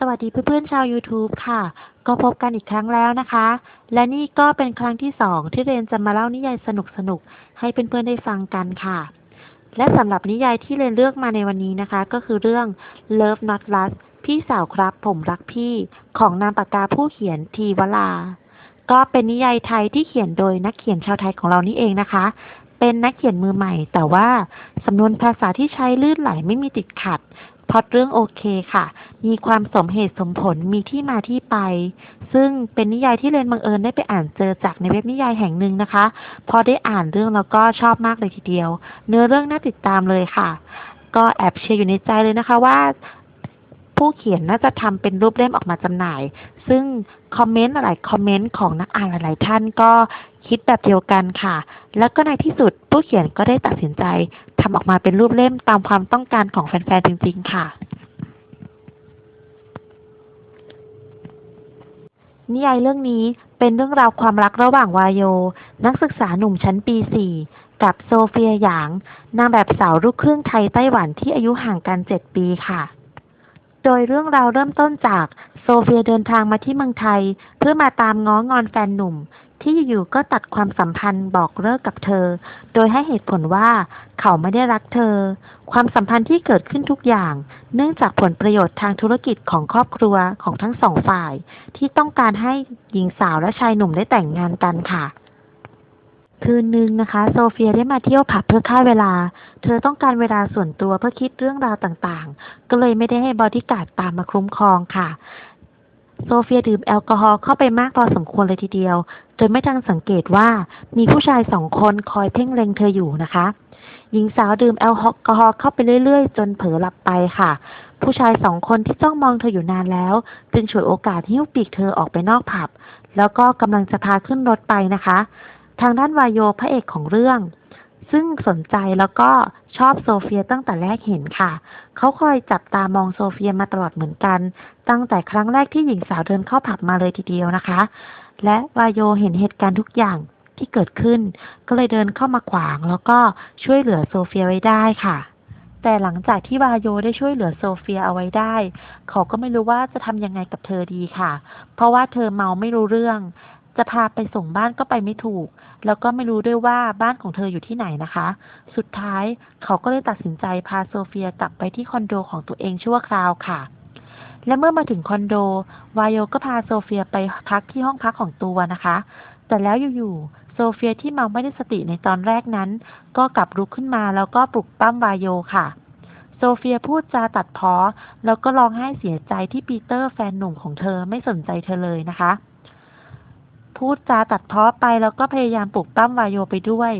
สวัสดีเพื่อนๆชาว YouTube ค่ะ ก็พบกันอีกครั้งแล้วนะคะ และนี่ก็เป็นครั้งที่สองที่เรนจะมาเล่านิยายสนุกๆ ให้เพื่อนๆได้ฟังกันค่ะ และสำหรับนิยายที่เรนเลือกมาในวันนี้นะคะ ก็คือเรื่อง Love Not Lust พี่สาวครับผมรักพี่ของนามปากกาผู้เขียนทีวลา ก็เป็นนิยายไทยที่เขียนโดยนักเขียนชาวไทยของเรานี่เองนะคะ เป็นนักเขียนมือใหม่ แต่ว่าสำนวนภาษาที่ใช้ลื่นไหลไม่มีติดขัด พอเรื่องโอเคค่ะ มีความสมเหตุสมผลมีที่มาที่ไป ซึ่งเป็นนิยายที่เรนบังเอิญได้ไปอ่านเจอจากในเว็บนิยายแห่งหนึ่งนะคะ พอได้อ่านเรื่องแล้วก็ชอบมากเลยทีเดียว เนื้อเรื่องน่าติดตามเลยค่ะ ก็แอบเชียร์อยู่ในใจเลยนะคะว่าผู้เขียนน่าจะทำเป็นรูปเล่มออกมาจำหน่าย ซึ่งคอมเมนต์หลายคอมเมนต์ของนักอ่านหลาย ๆ ท่านก็คิดแบบเดียวกันค่ะ แล้วก็ในที่สุดผู้เขียนก็ได้ตัดสินใจ ทำออกมาเป็นรูปเล่มตามความต้องการของแฟน ๆ จริง ๆ ค่ะ นิยายเรื่องนี้เป็นเรื่องราวความรักระหว่างวายโย นักศึกษาหนุ่มชั้นปี 4 กับโซเฟียหยาง นางแบบสาวลูกครึ่งไทยไต้หวันที่อายุห่างกัน 7 ปีค่ะ โดยเรื่องราวเริ่มต้นจากโซเฟียเดินทางมาที่เมืองไทย เพื่อมาตามง้องอนแฟนหนุ่ม ที่อยู่ๆก็ตัดความสัมพันธ์บอกเลิกกับเธอ โดยให้เหตุผลว่าเขาไม่ได้รักเธอ ความสัมพันธ์ที่เกิดขึ้นทุกอย่าง เนื่องจากผลประโยชน์ทางธุรกิจของครอบครัวของทั้งสองฝ่าย ที่ต้องการให้หญิงสาวและชายหนุ่มได้แต่งงานกันค่ะคืนนึงนะคะ โซเฟียได้มาเที่ยวผับเพื่อฆ่าเวลา เธอต้องการเวลาส่วนตัวเพื่อคิดเรื่องราวต่างๆ ก็เลยไม่ได้ให้บอดี้การ์ดตามมาคุ้มครองค่ะ โซเฟียดื่มแอลกอฮอล์เข้าไปมากพอสมควรเลยทีเดียวโดยไม่ทันสังเกตว่ามีผู้ชายสองคนคอยเพ่งเล็งเธออยู่นะคะ หญิงสาวดื่มแอลกอฮอล์เข้าไปเรื่อย ๆ จนเผลอหลับไปค่ะ ผู้ชายสองคนที่จ้องมองเธออยู่นานแล้ว จึงฉวยโอกาสหิ้วปีกเธอออกไปนอกผับ แล้วก็กำลังจะพาขึ้นรถไปนะคะ ทางด้านวายโยพระเอกของเรื่อง ซึ่งสนใจแล้วก็ชอบโซเฟียตั้งแต่แรกเห็นค่ะ เขาคอยจับตามองโซเฟียมาตลอดเหมือนกัน ตั้งแต่ครั้งแรกที่หญิงสาวเดินเข้าผับมาเลยทีเดียวนะคะ และวายโยเห็นเหตุการณ์ทุกอย่างที่เกิดขึ้น ก็เลยเดินเข้ามาขวาง แล้วก็ช่วยเหลือโซเฟียไว้ได้ค่ะ แต่หลังจากที่วายโยได้ช่วยเหลือโซเฟียเอาไว้ได้ เขาก็ไม่รู้ว่าจะทำยังไงกับเธอดีค่ะ เพราะว่าเธอเมาไม่รู้เรื่อง จะพาไปส่งบ้านก็ไปไม่ถูก แล้วก็ไม่รู้ด้วยว่าบ้านของเธออยู่ที่ไหนนะคะ สุดท้ายเขาก็เลยตัดสินใจพาโซเฟียกลับไปที่คอนโดของตัวเองชั่วคราวค่ะ และเมื่อมาถึงคอนโด วายโยก็พาโซเฟียไปพักที่ห้องพักของตัวนะคะ แต่แล้วอยู่ๆโซเฟียที่เมาไม่ได้สติในตอนแรกนั้น ก็กลับลุกขึ้นมาแล้วก็ปลุกปั้มวายโยค่ะโซเฟียพูดจาตัดพ้อแล้วก็ร้องไห้เสียใจที่ปีเตอร์แฟนหนุ่มของเธอไม่สนใจเธอเลยนะคะ พูดจาตัดพ้อไปแล้วก็พยายามปลุกปั้มวายโยไปด้วย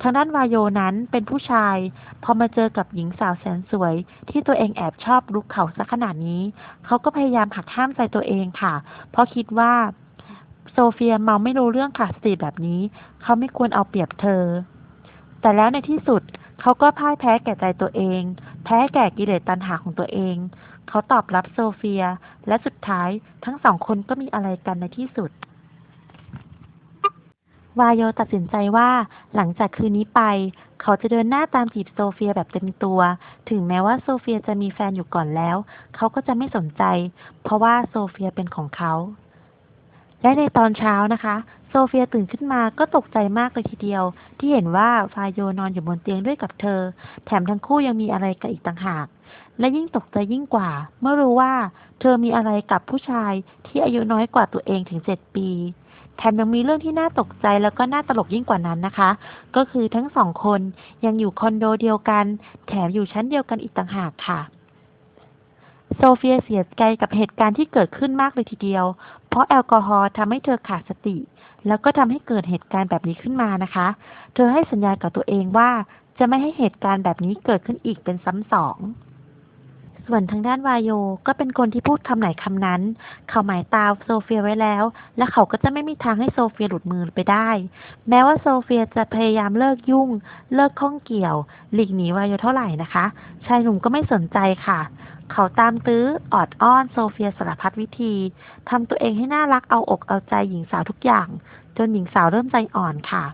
ทางด้านวายโยนั้นเป็นผู้ชาย พอมาเจอกับหญิงสาวแสนสวย ที่ตัวเองแอบชอบลุกเขาซะขนาดนี้ เขาก็พยายามหักห้ามใจตัวเองค่ะ เพราะคิดว่า โซเฟียเมาไม่รู้เรื่องขาดสติแบบนี้ เขาไม่ควรเอาเปรียบเธอ แต่แล้วในที่สุดเขาก็พ่ายแพ้แก่ใจตัวเอง แพ้แก่กิเลสตัณหาของตัวเอง เขาตอบรับโซเฟีย และสุดท้ายทั้งสองคนก็มีอะไรกันในที่สุด วายโยตัดสินใจว่าหลังจากคืนนี้ไป เขาจะเดินหน้าตามจีบโซเฟียแบบเต็มตัว ถึงแม้ว่าโซเฟียจะมีแฟนอยู่ก่อนแล้ว เขาก็จะไม่สนใจ เพราะว่าโซเฟียเป็นของเขา และในตอนเช้านะคะ โซเฟียตื่นขึ้นมาก็ตกใจมากเลยทีเดียว ที่เห็นว่าฟายโยนอนอยู่บนเตียงด้วยกับเธอ แถมทั้งคู่ยังมีอะไรกันอีกต่างหาก และยิ่งตกใจยิ่งกว่า เมื่อรู้ว่า เธอมีอะไรกับผู้ชายที่อายุน้อยกว่าตัวเองถึงเจ็ดปี แถมยังมีเรื่องที่น่าตกใจแล้วก็น่าตลกยิ่งกว่านั้นนะคะ ก็คือทั้งสองคนยังอยู่คอนโดเดียวกัน แถมอยู่ชั้นเดียวกันอีกต่างหากค่ะ โซเฟียเสียใจกับเหตุการณ์ที่เกิดขึ้นมากเลยทีเดียว เพราะแอลกอฮอล์ทำให้เธอขาดสติ แล้วก็ทำให้เกิดเหตุการณ์แบบนี้ขึ้นมานะคะ เธอให้สัญญากับตัวเองว่าจะไม่ให้เหตุการณ์แบบนี้เกิดขึ้นอีกเป็นซ้ำสอง ส่วนทางด้านวายโยก็เป็นคนที่พูดคำไหนคำนั้น เขาหมายตาโซเฟียไว้แล้ว และเขาก็จะไม่มีทางให้โซเฟียหลุดมือไปได้ แม้ว่าโซเฟียจะพยายามเลิกยุ่ง เลิกข้องเกี่ยว หลีกหนีวายโยเท่าไหร่นะคะ ชายหนุ่มก็ไม่สนใจค่ะ เขาตามตื้อออดอ้อนโซเฟียสารพัดวิธีทำตัวเองให้น่ารักเอาอกเอาใจหญิงสาวทุกอย่าง จนหญิงสาวเริ่มใจอ่อนค่ะ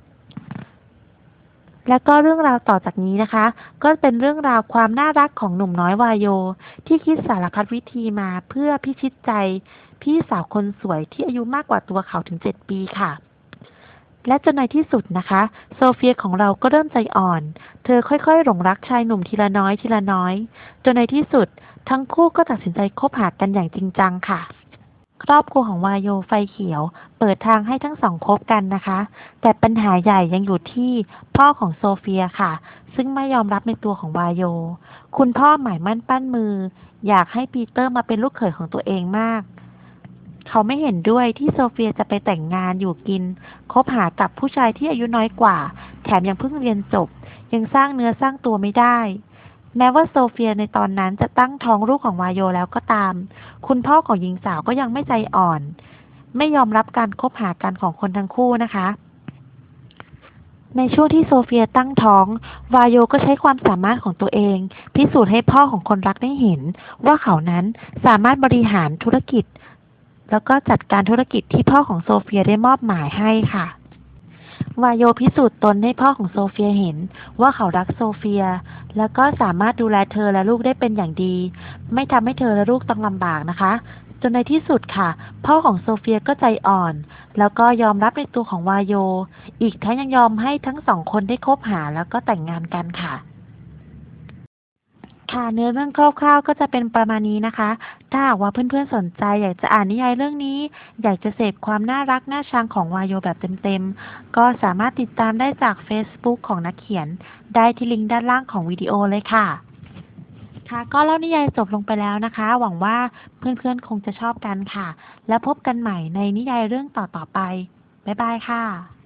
แล้วก็เรื่องราวต่อจากนี้นะคะ ก็เป็นเรื่องราวความน่ารักของหนุ่มน้อยวายโย ที่คิดสารพัดวิธีมาเพื่อพิชิตใจ พี่สาวคนสวยที่อายุมากกว่าตัวเขาถึง7ปีค่ะ และจนในที่สุดนะคะ โซเฟียของเราก็เริ่มใจอ่อน เธอค่อยๆ หลงรักชายหนุ่มทีละน้อยทีละน้อย จนในที่สุด ทั้งคู่ก็ตัดสินใจคบหากันอย่างจริงจังค่ะ ครอบครัวของวายโยไฟเขียว เปิดทางให้ทั้งสองคบกันนะคะ แต่ปัญหาใหญ่ยังอยู่ที่พ่อของโซเฟียค่ะ ซึ่งไม่ยอมรับในตัวของวายโย คุณพ่อหมายมั่นปั้นมือ อยากให้ปีเตอร์มาเป็นลูกเขยของตัวเองมาก เขาไม่เห็นด้วยที่โซเฟียจะไปแต่งงานอยู่กิน คบหากับผู้ชายที่อายุน้อยกว่า แถมยังเพิ่งเรียนจบ ยังสร้างเนื้อสร้างตัวไม่ได้ แม้ว่าโซเฟียในตอนนั้นจะตั้งท้องลูกของวายโยแล้วก็ตาม คุณพ่อของหญิงสาวก็ยังไม่ใจอ่อน ไม่ยอมรับการคบหากันของคนทั้งคู่นะคะ ในช่วงที่โซเฟียตั้งท้อง วายโยก็ใช้ความสามารถของตัวเอง พิสูจน์ให้พ่อของคนรักได้เห็น ว่าเขานั้นสามารถบริหารธุรกิจ แล้วก็จัดการธุรกิจที่พ่อของโซเฟียได้มอบหมายให้ค่ะ วายโยพิสูจน์ตนให้พ่อของโซเฟียเห็น ว่าเขารักโซเฟีย แล้วก็สามารถดูแลเธอและลูกได้เป็นอย่างดี ไม่ทำให้เธอและลูกต้องลำบากนะคะ จนในที่สุดค่ะ พ่อของโซเฟียก็ใจอ่อน แล้วก็ยอมรับในตัวของวายโย อีกทั้งยังยอมให้ทั้งสองคนได้คบหาแล้วก็แต่งงานกันค่ะค่ะเนื้อเรื่องคร่าวๆ ก็จะเป็นประมาณนี้นะคะ ถ้าหากว่าเพื่อนๆสนใจ อยากจะอ่านนิยายเรื่องนี้ อยากจะเสพความน่ารักน่าชังของวายโยแบบเต็มๆ ก็สามารถติดตามได้จาก Facebook ของนักเขียน ได้ที่ลิงก์ด้านล่างของวิดีโอเลยค่ะ ค่ะก็เล่านิยายจบลงไปแล้วนะคะ หวังว่าเพื่อนๆคงจะชอบกันค่ะ แล้วพบกันใหม่ในนิยายเรื่องต่อๆไป บ๊ายบายค่ะ